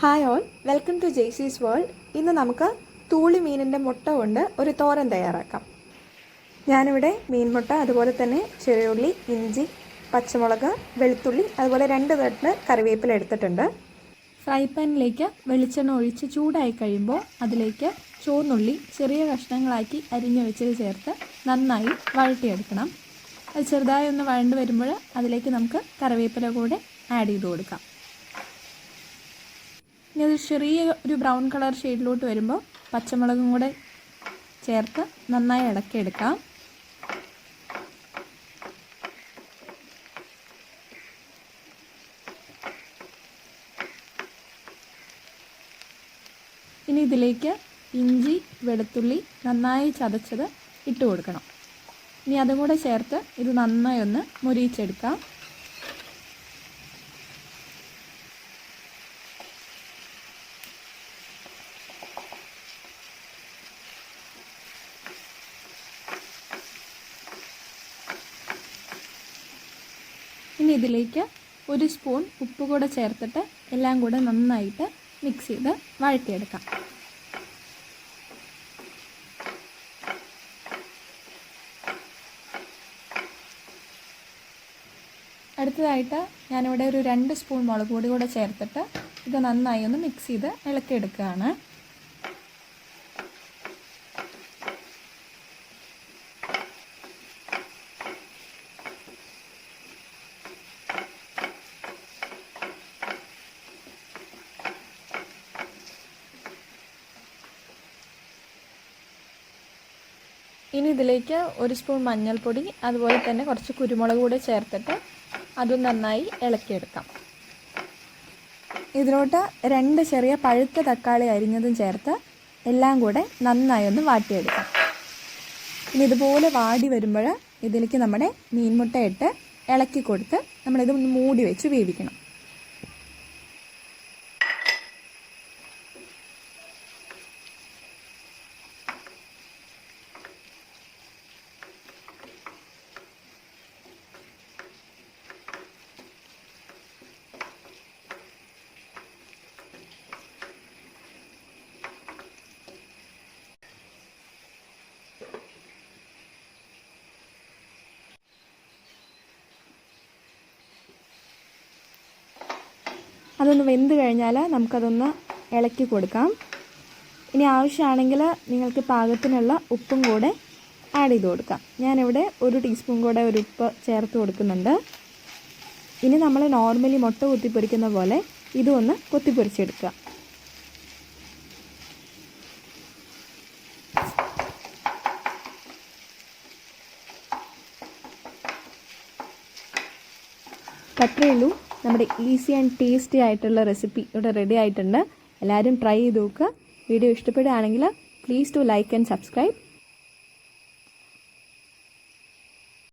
Hi all welcome to Jaycee's world ഇന്ന് നമുക്ക് തൂളി മീനിന്റെ മുട്ട കൊണ്ട് ഒരു തോരൻ തയ്യാറാക്കാം. ഞാനിവിടെ മീൻമുട്ട അതുപോലെ തന്നെ ചെറിയുള്ളി ഇഞ്ചി പച്ചമുളക് വെളുത്തുള്ളി അതുപോലെ രണ്ട് തട്ട് കറിവേപ്പില എടുത്തിട്ടുണ്ട്. ഫ്രൈ പാനിലേക്ക് വെളിച്ചെണ്ണ ഒഴിച്ച് ചൂടായി കഴിയുമ്പോൾ അതിലേക്ക് ചുവന്നുള്ളി ചെറിയ കഷ്ണങ്ങളാക്കി അരിഞ്ഞു വെച്ചത് ചേർത്ത് നന്നായി വഴട്ടിയെടുക്കണം അത് ചെറുതായി ഒന്ന് വഴണ്ട് വരുമ്പോൾ അതിലേക്ക് നമുക്ക് കറിവേപ്പില കൂടെ ആഡ് ചെയ്ത് കൊടുക്കാം. ഇനി അത് ചെറിയ ഒരു ബ്രൗൺ കളർ ഷെയ്ഡിലോട്ട് വരുമ്പോൾ പച്ചമുളകും കൂടെ ചേർത്ത് നന്നായി ഇളക്കിയെടുക്കാം. ഇനി ഇതിലേക്ക് ഇഞ്ചി വെളുത്തുള്ളി നന്നായി ചതച്ചത് ഇട്ട് കൊടുക്കണം. ഇനി അതും കൂടെ ചേർത്ത് ഇത് നന്നായി ഒന്ന് മുരിയിച്ചെടുക്കാം. ഇനി ഇതിലേക്ക് ഒരു സ്പൂൺ ഉപ്പ് കൂടെ ചേർത്തിട്ട് എല്ലാം കൂടെ നന്നായിട്ട് മിക്സ് ചെയ്ത് വഴറ്റിയെടുക്കാം. അടുത്തതായിട്ട് ഞാനിവിടെ ഒരു രണ്ട് സ്പൂൺ മുളക് പൊടി കൂടെ ചേർത്തിട്ട് ഇത് നന്നായി ഒന്ന് മിക്സ് ചെയ്ത് ഇളക്കിയെടുക്കുകയാണ്. ഇനി ഇതിലേക്ക് ഒരു സ്പൂൺ മഞ്ഞൾപ്പൊടി അതുപോലെ തന്നെ കുറച്ച് കുരുമുളക് കൂടെ ചേർത്തിട്ട് അതും നന്നായി ഇളക്കിയെടുക്കാം. ഇതിലോട്ട് രണ്ട് ചെറിയ പഴുത്ത തക്കാളി അരിഞ്ഞതും ചേർത്ത് എല്ലാം കൂടെ നന്നായി ഒന്ന് വാട്ടിയെടുക്കാം. ഇനി ഇതുപോലെ വാടി വരുമ്പോൾ ഇതിലേക്ക് നമ്മുടെ മീൻമുട്ട ഇട്ട് ഇളക്കി കൊടുത്ത് നമ്മളിത് മൂടി വെച്ച് വേവിക്കണം. അതൊന്ന് വെന്ത് കഴിഞ്ഞാൽ നമുക്കതൊന്ന് ഇളക്കി കൊടുക്കാം. ഇനി ആവശ്യമാണെങ്കിൽ നിങ്ങൾക്ക് പാകത്തിനുള്ള ഉപ്പും കൂടെ ആഡ് ചെയ്ത് കൊടുക്കാം. ഞാനിവിടെ ഒരു ടീസ്പൂൺ കൂടെ ഒരു ഉപ്പ് ചേർത്ത് കൊടുക്കുന്നുണ്ട്. ഇനി നമ്മൾ നോർമലി മുട്ട കുത്തിപ്പൊരിക്കുന്ന പോലെ ഇതൊന്ന് കൊത്തിപ്പൊരിച്ചെടുക്കുക. ഉള്ളൂ. നമ്മുടെ ഈസി ആൻഡ് ടേസ്റ്റി ആയിട്ടുള്ള റെസിപ്പി ഇവിടെ റെഡി ആയിട്ടുണ്ട്. എല്ലാവരും ട്രൈ ചെയ്ത് നോക്കുക വീഡിയോ ഇഷ്ടപ്പെടുകയാണെങ്കിൽ please to like and subscribe